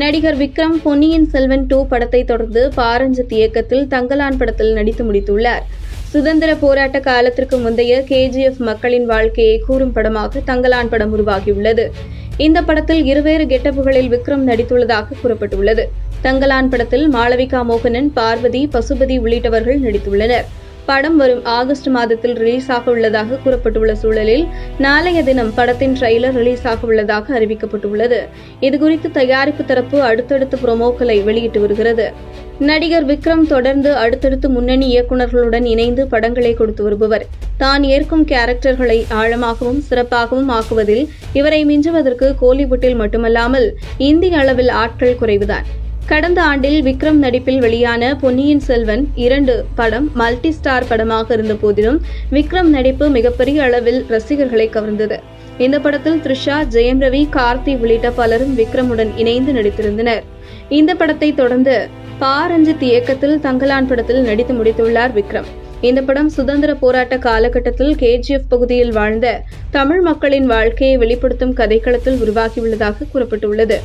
நடிகர் விக்ரம் பொன்னியின் செல்வன் டூ படத்தை தொடர்ந்து பாரஞ்சத் இயக்கத்தில் தங்கலான் படத்தில் நடித்து முடித்துள்ளார். சுதந்திர போராட்ட காலத்திற்கு முந்தைய கேஜிஎஃப் மக்களின் வாழ்க்கையை கூறும் படமாக தங்கலான் படம் உருவாகியுள்ளது. இந்த படத்தில் இருவேறு கெட்டப்புகளில் விக்ரம் நடித்துள்ளதாக கூறப்பட்டுள்ளது. தங்கலான் படத்தில் மாளவிகா மோகனன் பார்வதி பசுபதி உள்ளிட்டவர்கள் நடித்துள்ளனர். படம் வரும் ஆகஸ்ட் மாதத்தில் ரிலீஸ் ஆக உள்ளதாக கூறப்பட்டுள்ள சூழலில் நாளைய தினம் படத்தின் ட்ரெய்லர் ரிலீஸ் ஆக உள்ளதாக அறிவிக்கப்பட்டுள்ளது. இதுகுறித்து தயாரிப்பு தரப்பு அடுத்தடுத்த ப்ரோமோக்களை வெளியிட்டு வருகிறது. நடிகர் விக்ரம் தொடர்ந்து அடுத்தடுத்து முன்னணி இயக்குநர்களுடன் இணைந்து படங்களை கொடுத்து வருபவர். தான் ஏற்கும் கேரக்டர்களை ஆழமாகவும் சிறப்பாகவும் ஆக்குவதில் இவரை மிஞ்சுவதற்கு கோலிவுட்டில் மட்டுமல்லாமல் இந்திய அளவில் ஆட்கள் குறைவுதான். கடந்த ஆண்டில் விக்ரம் நடிப்பில் வெளியான பொன்னியின் செல்வன் இரண்டு படம் மல்டி ஸ்டார் படமாக இருந்த போதிலும் விக்ரம் நடிப்பு மிகப்பெரிய அளவில் ரசிகர்களை கவர்ந்தது. இந்த படத்தில் த்ரிஷா ஜெயம் ரவி கார்த்தி உள்ளிட்ட பலரும் விக்ரமுடன் இணைந்து நடித்திருந்தனர். இந்த படத்தை தொடர்ந்து பா ரஞ்சித் இயக்கத்தில் தங்கலான் படத்தில் நடித்து முடித்துள்ளார் விக்ரம். இந்த படம் சுதந்திர போராட்ட காலகட்டத்தில் கேஜிஎஃப் பகுதியில் வாழ்ந்த தமிழ் மக்களின் வாழ்க்கையை வெளிப்படுத்தும் கதைக்களத்தில் உருவாகியுள்ளதாக கூறப்பட்டுள்ளது.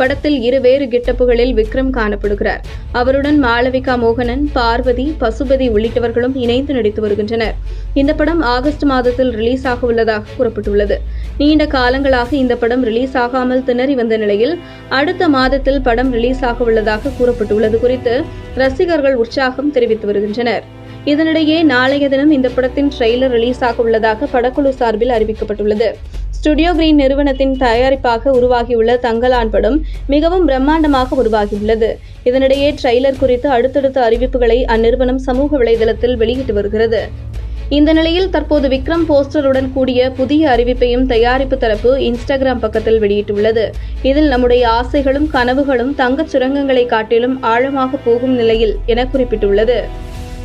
படத்தில் இருவேறு கெட்டப்புகளில் விக்ரம் காணப்படுகிறார். அவருடன் மாளவிகா மோகனன் பார்வதி பசுபதி உள்ளிட்டவர்களும் இணைந்து நடித்து வருகின்றனர். இந்த படம் ஆகஸ்ட் மாதத்தில் ரிலீஸ் ஆக உள்ளதாக கூறப்பட்டுள்ளது. நீண்ட காலங்களாக இந்த படம் ரிலீஸ் ஆகாமல் திணறி வந்த நிலையில் அடுத்த மாதத்தில் படம் ரிலீஸ் ஆக உள்ளதாக கூறப்பட்டுள்ளது குறித்து ரசிகர்கள் உற்சாகம் தெரிவித்து வருகின்றனர். இதனிடையே நாளைய தினம் இந்த படத்தின் ட்ரெய்லர் ரிலீஸ் ஆக உள்ளதாக படக்குழு சார்பில் அறிவிக்கப்பட்டுள்ளது. ஸ்டுடியோ கிரீன் நிறுவனத்தின் தயாரிப்பாக உருவாகியுள்ள தங்கலான் படம் மிகவும் பிரம்மாண்டமாக உருவாகியுள்ளது. இதனிடையே ட்ரெய்லர் குறித்து அடுத்தடுத்த அறிவிப்புகளை அந்நிறுவனம் சமூக வலைதளத்தில் வெளியிட்டு வருகிறது. இந்த நிலையில் தற்போது விக்ரம் போஸ்டருடன் கூடிய புதிய அறிவிப்பையும் தயாரிப்பு தரப்பு இன்ஸ்டாகிராம் பக்கத்தில் வெளியிட்டுள்ளது. இதில் நம்முடைய ஆசைகளும் கனவுகளும் தங்கச் சுரங்கங்களை காட்டிலும் ஆழமாக போகும் நிலையில் என குறிப்பிட்டுள்ளது.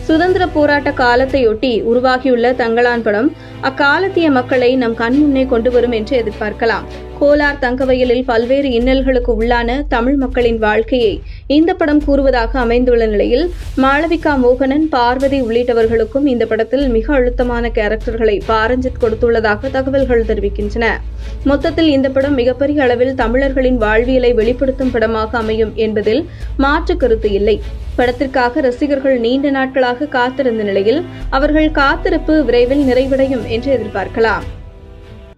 சுதந்திர போராட்ட காலத்தையொட்டி உருவாகியுள்ள தங்களான் படம் அக்காலத்திய மக்களை நம் கண் முன்னே கொண்டு வரும் என்று எதிர்பார்க்கலாம். கோலார் தங்கவயலில் பல்வேறு இன்னல்களுக்கு உள்ளான தமிழ் மக்களின் வாழ்க்கையை இந்த படம் கூறுவதாக அமைந்துள்ள நிலையில் மாளவிகா மோகனன் பார்வதி உள்ளிட்டவர்களுக்கும் இந்த படத்தில் மிக அழுத்தமான கேரக்டர்களை பாரஞ்சித் கொடுத்துள்ளதாக தகவல்கள் தெரிவிக்கின்றன. மொத்தத்தில் இந்த படம் மிகப்பெரிய அளவில் தமிழர்களின் வாழ்வியலை வெளிப்படுத்தும் படமாக அமையும் என்பதில் மாற்று கருத்து இல்லை. படத்திற்காக ரசிகர்கள் நீண்ட நாட்களாக காத்திருந்த நிலையில் அவர்கள் காத்திருப்பு விரைவில் நிறைவடையும் என்று எதிர்பார்க்கலாம்.